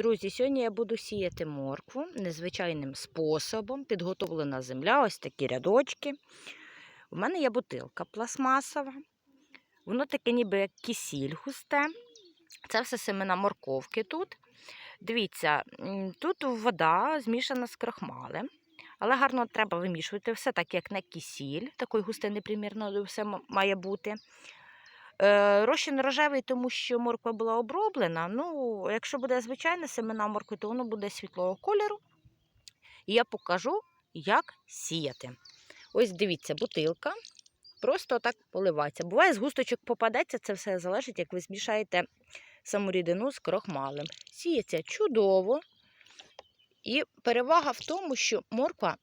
Друзі, сьогодні я буду сіяти моркву незвичайним способом. Підготовлена земля, ось такі рядочки. У мене є бутилка пластмасова. Воно таке ніби як кисіль густе. Це все семена морковки тут. Дивіться, тут вода змішана з крахмалем. Але гарно треба вимішувати все так, як на кисіль. Такої густини, примірно, все має бути. Е, Розчин рожевий, тому що морква була оброблена. Ну, якщо буде звичайне семена моркви, то воно буде світлого кольору. І я покажу, як сіяти. Ось дивіться, бутилка. Просто так поливається. Буває, з густочок попадеться, це все залежить, як ви змішаєте саму рідину з крохмалем. Сіється чудово. І перевага в тому, що морква,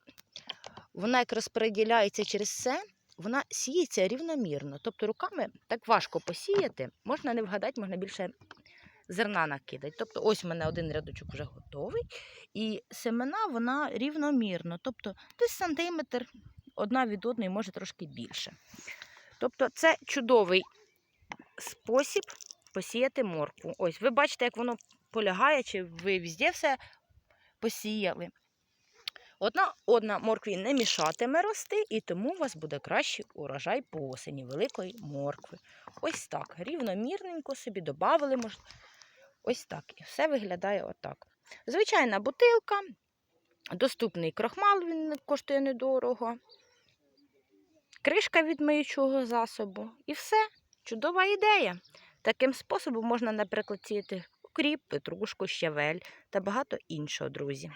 вона як розподіляється через все, вона сіється рівномірно. Тобто руками так важко посіяти, можна не вгадати, можна більше зерна накидати. Тобто, ось у мене один рядочок вже готовий, і семена вона рівномірно, тобто десь сантиметр одна від одної, може трошки більше. Тобто, це чудовий спосіб посіяти моркву. Ось, ви бачите, як воно полягає, чи ви везде все посіяли. Одна одна моркві не мішатиме рости, і тому у вас буде кращий урожай по осені великої моркви. Ось так, рівномірненько собі додали. Ось так. І все виглядає отак. Звичайна бутилка, доступний крохмал, він коштує недорого. Кришка від миючого засобу. І все. Чудова ідея. Таким способом можна, наприклад, сіяти укріп, петрушку, щавель та багато іншого, друзі.